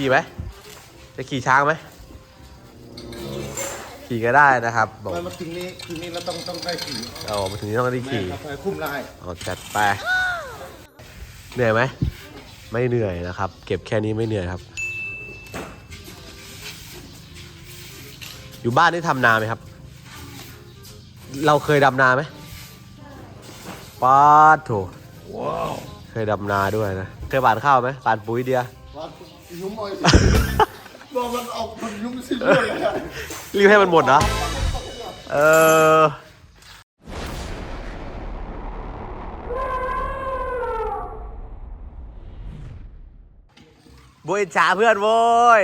ขี่ไหมจะขี่ช้างไหมขี่ก็ได้นะครับบอกมามาถึงนี้ถึงนี้เราต้องต้องได้ขี่เอามาถึงนี้ต้องได้ขี่แม่ครับไปคุ้มได้เอาจัดไปเหนื่อยไหมไม่เหนื่อยนะครับ เก็บแค่นี้ไม่เหนื่อยครับ อยู่บ้านนี่ทำนาไหมครับ เราเคยดำนาไหมป้าดโถว้าวเคยดำนาด้วยนะ เคยบานข้าวไหมบานปุ๋ยเดียวัด ยุ่มอ้อยสิบอกมันออกมันยุ่มสิ้นเลยอะรีบให้มันหมดนะ เออบุยจ๋าเพื่อนโว้ย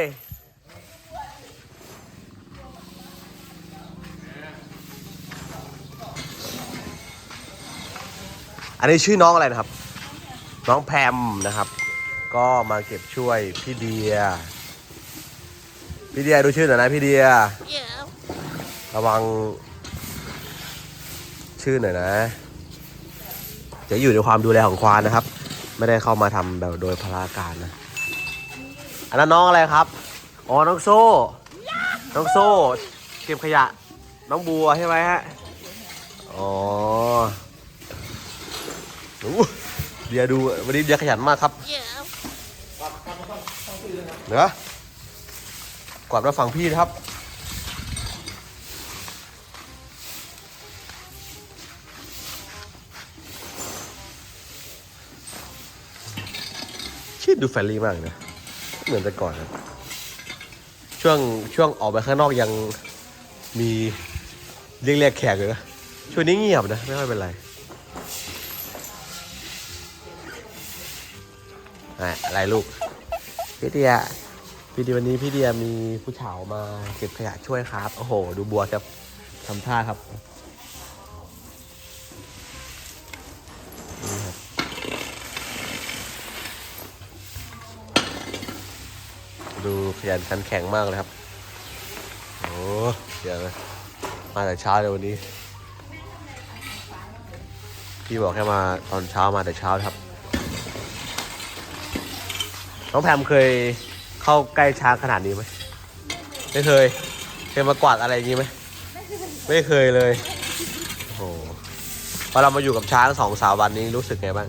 อันนี้ชื่อน้องอะไรนะครับ น้องแพมนะครับ ก็มาเก็บช่วยพี่เดีย พี่เดียดูชื่อหน่อยนะพี่เดียระวัง ชื่อหน่อยนะ จะอยู่ในความดูแลของควานนะครับ ไม่ได้เข้ามาทำแบบโดยพลาการนะ อันนั้นน้องอะไรครับ อ๋อ น้องโซ่ น้องโซ่ เก็บขยะ น้องบัวใช่ไหมฮะ อ๋อโอ้เดียดูวันนี้เดียขยันมากครับ เดี๋ยว กวาดมาฝั่งพี่นะครับชื่อดูแฟรี่มากนะ เหมือนแต่ก่อนนะช่วงช่วงออกไปข้างนอกยังมีเรียกเรียกแขกเลยนะ ช่วงนี้เงียบนะ ไม่ค่อยเป็นไรอะไรลูก พี่เดียพี่เดียวันนี้พี่เดียมีผู้ชามาเก็บขยะช่วยครับ โอ้โห ดูบัวครับทำท่าครับนี่ครับดูขยันขันแข็งมากเลยครับ โอ้เดี๋ยวมาแต่เช้าเลยวันนี้ พี่บอกแค่มาตอนเช้ามาแต่เช้าครับ น้องแพมเคยเข้าใกล้ช้างขนาดนี้ไหมไม่เคย เคยมากวาดอะไรอย่างนี้ไหมไม่เคยเลยโอ้โหพอเรามาอยู่กับช้างสองสามวันนี้รู้สึกไงบ้าง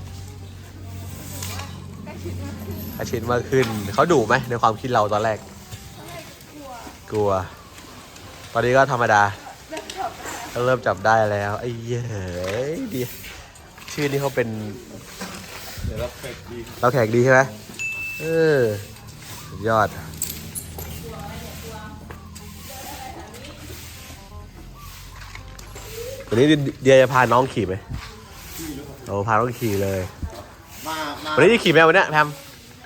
อาชินมากขึ้นเขาดุไหมในความคิดเราตอนแรก กลัว ตอนนี้ก็ธรรมดาเริ่มจับได้แล้วไอ้เหี้ยดีชื่อนี้เขาเป็นเดี๋ยวรับแขกดีเราแขกดีใช่ไหม เออ สุดยอด วันนี้เดียจะพาน้องขี่ไหมโอ้พาน้องขี่เลย มามาวันนี้จะขี่ไหมวันเนี้ยแพม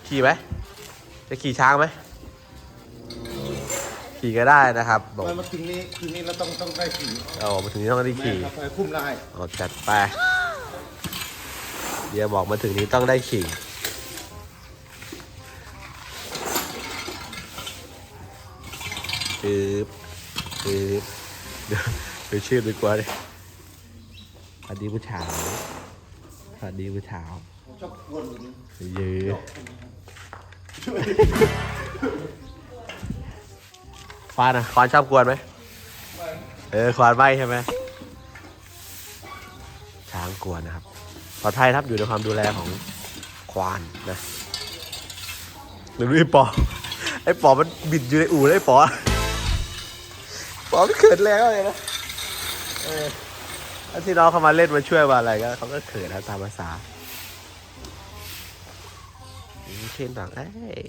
ขี่ไหมจะขี่ช้างไหมขี่ก็ได้นะครับบอกมามาถึงนี้ถึงนี้เราต้องต้องได้ขี่เอามาถึงนี้ต้องได้แม่ขี่ครับไปคุ้มได้เอาจัดไปเดี๋ยวบอกมาถึงนี้ต้องได้ขี่ ปึ๊บปึ๊บเดี๋ยวเดี๋ยวชื่อดีกว่าเลยสวัสดีผู้ชายสวัสดีผู้ชายผมชอบวนเยอะควานอะควานชอบกวนไหมเออควานไม่ใช่ไหมช้างกวนนะครับปลอดภัยครับอยู่ในความดูแลของควานนะหรือไอ้ปอไอ้ปอมันบิดอยู่ในอู่ไอ้ปอ ปอมันเขินแรงมากเลยนะเออแล้วที่น้องเขามาเล่นมาช่วยมาอะไรก็เขาก็เขินนะตามภาษาเช่นต่างเอ้ย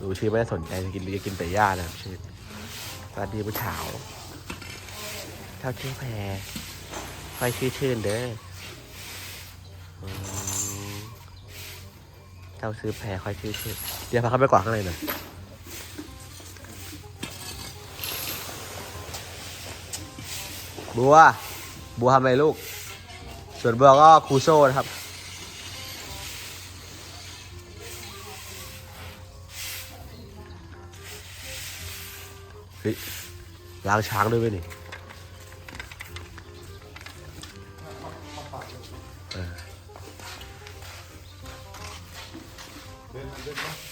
ดูชื่อไม่ได้สนใจจะกินจะกินแต่หญ้านะชื่อสวัสดีผู้เฉาวเท่าชื่อแพรค่อยชื่อชื่นเด้อเจ้าซื้อแพรค่อยชื่อชื่นเดี๋ยวพาเข้าไปกวาดข้างในหน่อย บัว บัวทำอะไรลูก ส่วนบัวก็ครูโซ่นะครับ เฮ้ยล้างช้างด้วยไหมนี่เดินมาเดินมา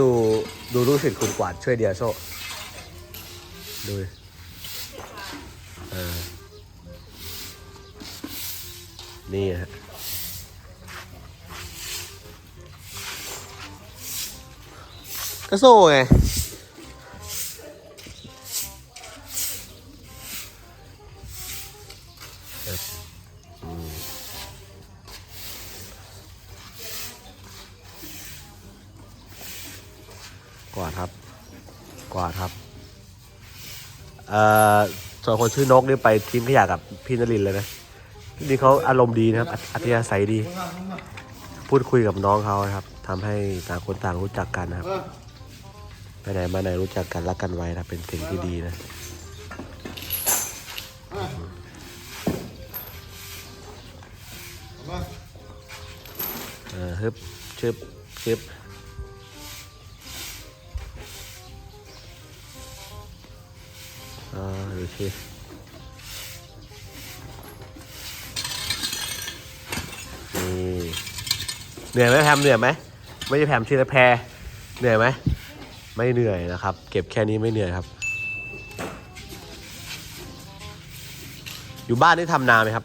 ดูดูลูกศิษย์คุณกวาดช่วยเดียวโซดูนี่ฮะก็โซ่ไง กวาดครับ กวาดครับ เอ่อส่วนคนชื่อนกนี่ไปทิ้งขยะกับพี่นรินเลยนะนี่เขาอารมณ์ดีนะครับอัอัธยาศัยดี พูดคุยกับน้องเขานะครับทำให้ต่างคนต่างรู้จักกันนะครับ ไปไหนมาไหนรู้จักกันรักกันไว้นะเป็นสิ่งที่ดีนะเอามาเออฮึบชึบชึบ ดูสินี่เหนื่อยไหมแพมเหนื่อยไหมไม่ใช่แพมชื่ออะไรแพรเหนื่อยไหมไม่เหนื่อยนะครับ เก็บแค่นี้ไม่เหนื่อยครับ อยู่บ้านนี่ทำนาไหมครับ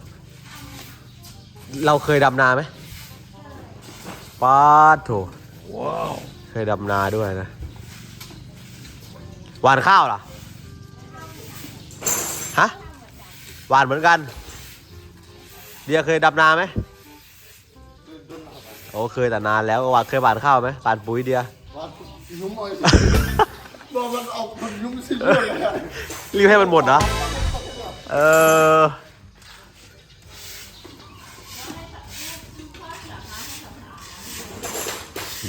เราเคยดำนาไหมป๊าดโถว้าวเคยดำนาด้วยนะหวานข้าวเหรอ ฮะหวานเหมือนกัน เดียเคยดำนาไหมโอ้เคยแต่นานแล้วหวานเคยหวานข้าวไหมหวานปุ๋ยเดียวัดยุ่มอ้อยสิบอกมันออกมันยุ่มสิเลยรีบให้มันหมดนะเออ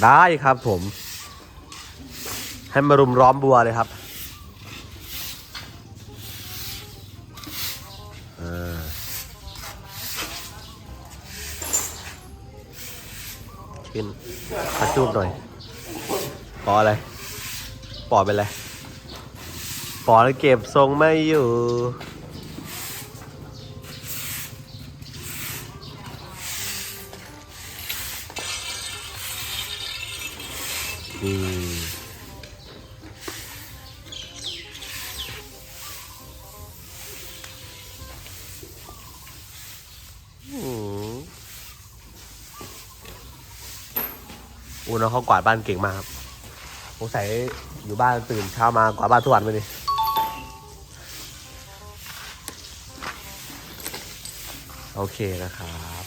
ได้ครับผม ให้มารุมร้อมบัวเลยครับ จูบหน่อยปออะไรปอเป็นไรปอเก็บทรงไม่อยู่อื อูน้องเขากวาดบ้านเก่งมากครับสงสัยอยู่บ้านตื่นเช้ามากวาดบ้านทุกวันเลยดิโอเคนะครับสวัสดีครับ